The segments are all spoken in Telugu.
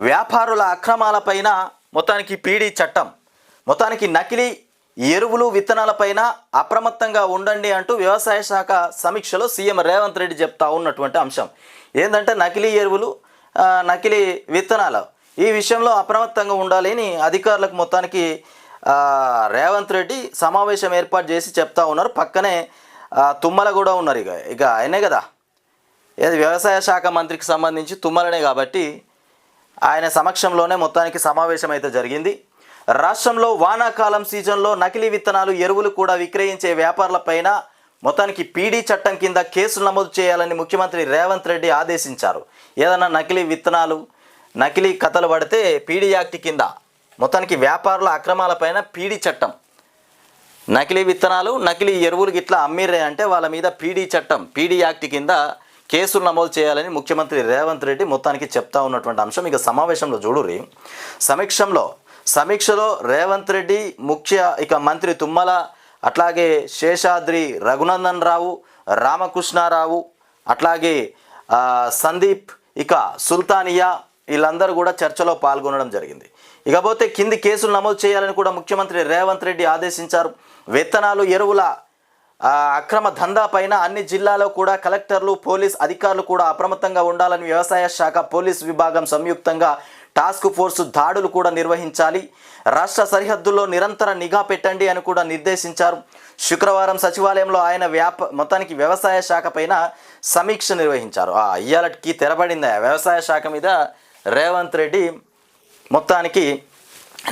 వ్యాపారుల అక్రమాలపైన మొత్తానికి పీడీ చట్టం మొత్తానికి నకిలీ ఎరువులు విత్తనాలపైన అప్రమత్తంగా ఉండండి అంటూ వ్యవసాయ శాఖ సమీక్షలో సీఎం రేవంత్ రెడ్డి చెప్తా ఉన్నటువంటి అంశం. ఏంటంటే నకిలీ ఎరువులు నకిలీ విత్తనాలు ఈ విషయంలో అప్రమత్తంగా ఉండాలి అని అధికారులకు మొత్తానికి రేవంత్ రెడ్డి సమావేశం ఏర్పాటు చేసి చెప్తా ఉన్నారు. పక్కనే తుమ్మల కూడా ఉన్నారు ఇక. ఇక ఆయనే కదా. వ్యవసాయ శాఖ మంత్రికి సంబంధించి తుమ్మలనే కాబట్టి ఆయన సమక్షంలోనే మొత్తానికి సమావేశం అయితే జరిగింది. రాష్ట్రంలో వానాకాలం సీజన్లో నకిలీ విత్తనాలు ఎరువులు కూడా విక్రయించే వ్యాపారులపైన మొత్తానికి పీడీ చట్టం కింద కేసులు నమోదు చేయాలని ముఖ్యమంత్రి రేవంత్ రెడ్డి ఆదేశించారు. ఏదన్నా నకిలీ విత్తనాలు నకిలీ కథలు పడితే పీడీ యాక్ట్ కింద మొత్తానికి వ్యాపారుల అక్రమాలపైన పీడీ చట్టం. నకిలీ విత్తనాలు నకిలీ ఎరువులు గిట్లా అమ్మిరే అంటే వాళ్ళ మీద పీడీ చట్టం పీడీ యాక్ట్ కింద కేసులు నమోదు చేయాలని ముఖ్యమంత్రి రేవంత్ రెడ్డి మొత్తానికి చెప్తా ఉన్నటువంటి అంశం ఇక సమావేశంలో చూడురి సమీక్షంలో సమీక్షలో రేవంత్ రెడ్డి ముఖ్య ఇక మంత్రి తుమ్మల అట్లాగే శేషాద్రి రఘునందన్ రావు రామకృష్ణారావు అట్లాగే సందీప్ ఇక సుల్తానియా వీళ్ళందరూ కూడా చర్చలో పాల్గొనడం జరిగింది. ఇకపోతే కింది కేసులు నమోదు చేయాలని కూడా ముఖ్యమంత్రి రేవంత్ రెడ్డి ఆదేశించారు. విత్తనాలు ఎరువుల అక్రమ దందా పైన అన్ని జిల్లాలో కూడా కలెక్టర్లు పోలీస్ అధికారులు కూడా అప్రమత్తంగా ఉండాలని వ్యవసాయ శాఖ పోలీస్ విభాగం సంయుక్తంగా టాస్క్ ఫోర్స్ దాడులు కూడా నిర్వహించాలి. రాష్ట్ర సరిహద్దుల్లో నిరంతర నిఘా పెట్టండి అని కూడా నిర్దేశించారు. శుక్రవారం సచివాలయంలో ఆయన వ్యాప మొత్తానికి వ్యవసాయ శాఖ పైన సమీక్ష నిర్వహించారు. ఆ ఇయ్యాలకి తెరబడింది. వ్యవసాయ శాఖ మీద రేవంత్ రెడ్డి మొత్తానికి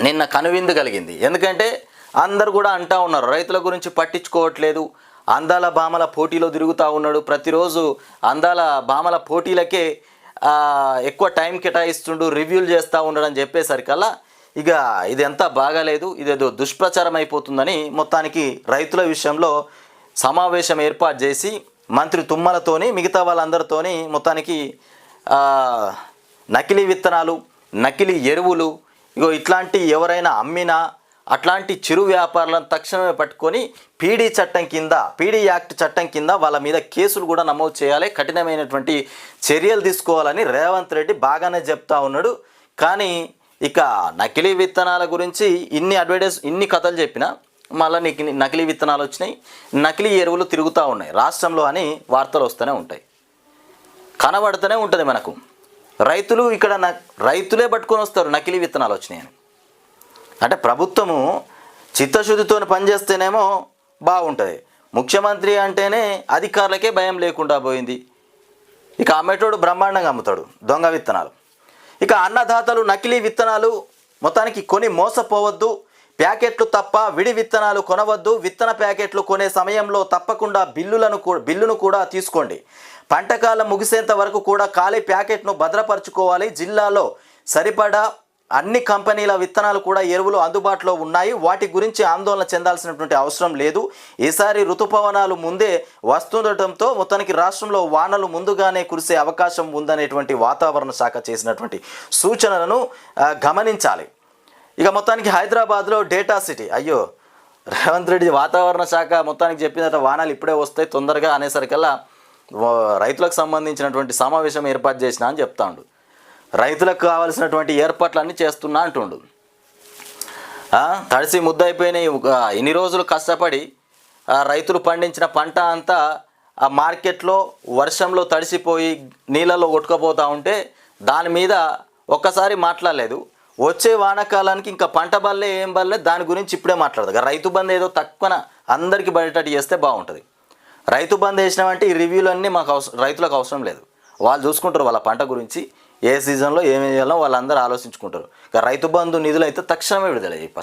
నిన్న కనువిందు కలిగింది. ఎందుకంటే అందరు కూడా అంటా ఉన్నారు రైతుల గురించి పట్టించుకోవట్లేదు. అందాల భామల పోటీలో తిరుగుతూ ఉన్నాడు. ప్రతిరోజు అందాల భామల పోటీలకే ఎక్కువ టైం కేటాయిస్తుండు రివ్యూలు చేస్తూ ఉండడని చెప్పేసరికల్లా ఇక ఇది బాగాలేదు. ఇదేదో దుష్ప్రచారం అయిపోతుందని మొత్తానికి రైతుల విషయంలో సమావేశం ఏర్పాటు చేసి మంత్రి తుమ్మలతోని మిగతా వాళ్ళందరితోని మొత్తానికి నకిలీ విత్తనాలు నకిలీ ఎరువులు ఇగో ఇట్లాంటి ఎవరైనా అమ్మినా అట్లాంటి చిరు వ్యాపారులను తక్షణమే పట్టుకొని పీడీ చట్టం కింద పీడీ యాక్ట్ చట్టం కింద వాళ్ళ మీద కేసులు కూడా నమోదు చేయాలి కఠినమైనటువంటి చర్యలు తీసుకోవాలని రేవంత్ రెడ్డి బాగానే చెప్తా ఉన్నాడు. కానీ ఇక నకిలీ విత్తనాల గురించి ఇన్ని అడ్వర్టైజ్ ఇన్ని కథలు చెప్పినా మళ్ళీ నీకు నకిలీ విత్తనాలు వచ్చినాయి నకిలీ ఎరువులు తిరుగుతూ ఉన్నాయి రాష్ట్రంలో అని వార్తలు వస్తూనే ఉంటాయి. కనబడుతూనే ఉంటుంది మనకు. రైతులు ఇక్కడ రైతులే పట్టుకొని వస్తారు నకిలీ విత్తనాలు వచ్చినాయని అంటే ప్రభుత్వము చిత్తశుద్ధితో పనిచేస్తేనేమో బాగుంటుంది. ముఖ్యమంత్రి అంటేనే అధికారులకే భయం లేకుండా పోయింది. ఇక అమ్మేటోడు బ్రహ్మాండంగా అమ్ముతాడు దొంగ విత్తనాలు. ఇక అన్నదాతలు నకిలీ విత్తనాలు మొత్తానికి కొని మోసపోవద్దు. ప్యాకెట్లు తప్ప విడి విత్తనాలు కొనవద్దు. విత్తన ప్యాకెట్లు కొనే సమయంలో తప్పకుండా బిల్లులను బిల్లును కూడా తీసుకోండి. పంటకాలం ముగిసేంత వరకు కూడా ఖాళీ ప్యాకెట్ను భద్రపరచుకోవాలి. జిల్లాలో సరిపడా అన్ని కంపెనీల విత్తనాలు కూడా ఎరువులు అందుబాటులో ఉన్నాయి. వాటి గురించి ఆందోళన చెందాల్సినటువంటి అవసరం లేదు. ఈసారి ఋతుపవనాలు ముందే వస్తుండటంతో మొత్తానికి రాష్ట్రంలో వానలు ముందుగానే కురిసే అవకాశం ఉందనేటువంటి వాతావరణ శాఖ చేసినటువంటి సూచనలను గమనించాలి. ఇక మొత్తానికి హైదరాబాద్లో డేటా సిటీ. అయ్యో రేవంత్ రెడ్డి వాతావరణ శాఖ మొత్తానికి చెప్పినట్ట వానాలు ఇప్పుడే వస్తాయి తొందరగా అనేసరికల్లా రైతులకు సంబంధించినటువంటి సమావేశం ఏర్పాటు చేసిన అని చెప్తాండు. రైతులకు కావాల్సినటువంటి ఏర్పాట్లన్నీ చేస్తున్నా అంటుండు. తడిసి ముద్దయిపోయినాయి ఒక ఇన్ని రోజులు కష్టపడి రైతులు పండించిన పంట అంతా ఆ మార్కెట్లో వర్షంలో తడిసిపోయి నీళ్ళలో కొట్టుకుపోతూ ఉంటే దాని మీద ఒక్కసారి మాట్లాడలేదు. వచ్చే వానాకాలానికి ఇంకా పంట బల్లే ఏం బల్లే దాని గురించి ఇప్పుడే మాట్లాడదు. రైతు బంద్ ఏదో తక్కువన అందరికీ పడేటట్టు చేస్తే బాగుంటుంది. రైతు బంద్ వేసినామంటే ఈ రివ్యూలు అన్నీ మాకు అవసరం రైతులకు అవసరం లేదు. వాళ్ళు చూసుకుంటారు వాళ్ళ పంట గురించి. ఏ సీజన్లో ఏమేమి చేయాలో వాళ్ళందరూ ఆలోచించుకుంటారు. ఇక రైతు బంధు నిధులు అయితే తక్షణమే విడుదల చేయి